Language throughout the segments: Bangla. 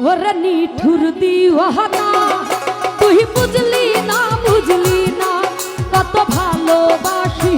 ওরা নিঠুর দিওয়ানা তুই বুঝলি না বুঝলি না কত ভালোবাসি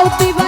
I'll be back.